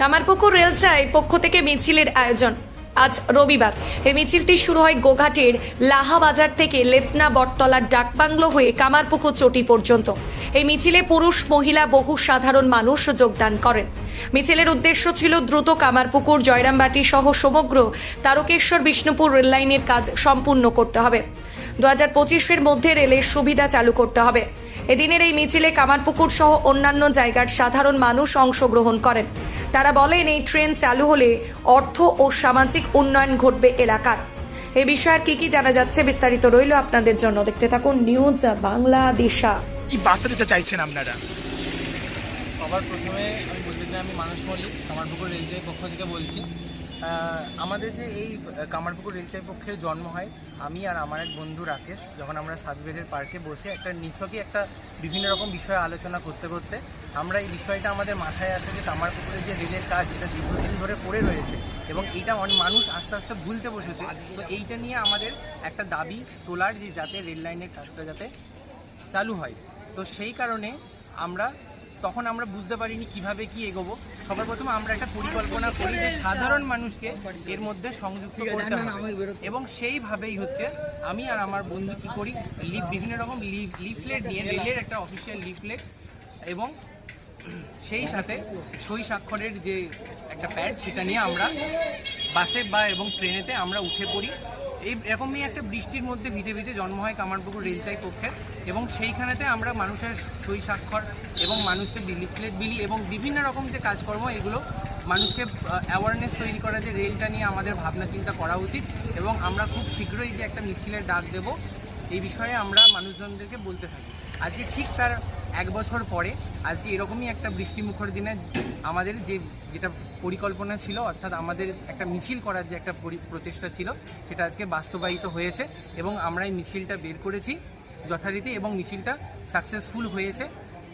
কামারপুকুর রেলসায় পক্ষ থেকে মিছিলের আয়োজন। আজ রবিবার এই মিছিলটি শুরু হয় গোঘাটের লাহা বাজার থেকে লেতনা বটতলার ডাকবাংলো হয়ে কামারপুকুর চটি পর্যন্ত। এই মিছিলে পুরুষ, মহিলা, বহু সাধারণ মানুষ যোগদান করেন। মিছিলের উদ্দেশ্য ছিল দ্রুত কামারপুকুর, জয়রামবাটি সহ সমগ্র তারকেশ্বর, বিষ্ণুপুর রেললাইনের কাজ সম্পূর্ণ করতে হবে। দু হাজার পঁচিশের মধ্যে রেলের সুবিধা চালু করতে হবে। এদিনের এই মিছিলে কামারপুকুর সহ অন্যান্য জায়গার সাধারণ মানুষ অংশগ্রহণ করেন। তারা বলেন এই ট্রেন চালু হলে অর্থ ও সামাজিক উন্নয়ন ঘটবে এলাকার। এ বিষয়ে আর কি কি জানা যাচ্ছে বিস্তারিত রইল আপনাদের জন্য। দেখতে থাকুন নিউজ বাংলাদেশা। কি বার্তা দিতে চাইছেন আপনারা? সবার প্রথমে আমি বলতে চাই আমি মানুষ মল্লিক কামারপুকুর রেলচাই পক্ষ থেকে বলছি। আমাদের যে এই কামারপুকুর রেলচাই পক্ষের জন্ম হয়, আমি আর আমার এক বন্ধু রাকেশ, যখন আমরা সাতবেদের পার্কে বসে একটা নিছকই একটা বিভিন্ন রকম বিষয়ে আলোচনা করতে করতে, আমরা এই বিষয়টা আমাদের মাথায় আসে যে কামারপুকুরের যে রেলের কাজ এটা দীর্ঘদিন ধরে পড়ে রয়েছে এবং এটা অনেক মানুষ আস্তে আস্তে ভুলতে বসেছে। তো এইটা নিয়ে আমাদের একটা দাবি তোলার যে যাতে রেল লাইনের কাজটা যাতে চালু হয়। তো সেই কারণে আমরা তখন আমরা বুঝতে পারিনি কীভাবে কি এগোবো। সবার প্রথমে আমরা একটা পরিকল্পনা করি যে সাধারণ মানুষকে এর মধ্যে সংযুক্ত করতে হবে। এবং সেইভাবেই হচ্ছে আমি আর আমার বন্ধু কি করি লিফ বিভিন্ন রকম লিফলেট নিয়ে রেলের একটা অফিসিয়াল লিফলেট এবং সেই সাথে সই স্বাক্ষরের যে একটা প্যাড সেটা নিয়ে আমরা বাসে বা এবং ট্রেনেতে আমরা উঠে পড়ি। এই এরকমই একটা বৃষ্টির মধ্যে ভিজে ভিজে জন্ম হয় কামারপুকুর রেলচাই পক্ষে এবং সেইখানেতে আমরা মানুষের সই স্বাক্ষর এবং মানুষকে লিফলেট বিলি এবং বিভিন্ন রকম যে কাজকর্ম, এগুলো মানুষকে অ্যাওয়ারনেস তৈরি করা যে রেলটা নিয়ে আমাদের ভাবনা চিন্তা করা উচিত এবং আমরা খুব শীঘ্রই যে একটা মিছিলের ডাক দেব, এই বিষয়ে আমরা মানুষজনদেরকে বলতে থাকি। আজকে ঠিক তার এক বছর পরে, আজকে এরকমই একটা বৃষ্টিমুখর দিনে আমাদের যে, যেটা পরিকল্পনা ছিল, অর্থাৎ আমাদের একটা মিছিল করার যে একটা পরি- প্রচেষ্টা ছিল, সেটা আজকে বাস্তবায়িত হয়েছে এবং আমরা এই মিছিলটা বের করেছি যথারীতি এবং মিছিলটা সাকসেসফুল হয়েছে।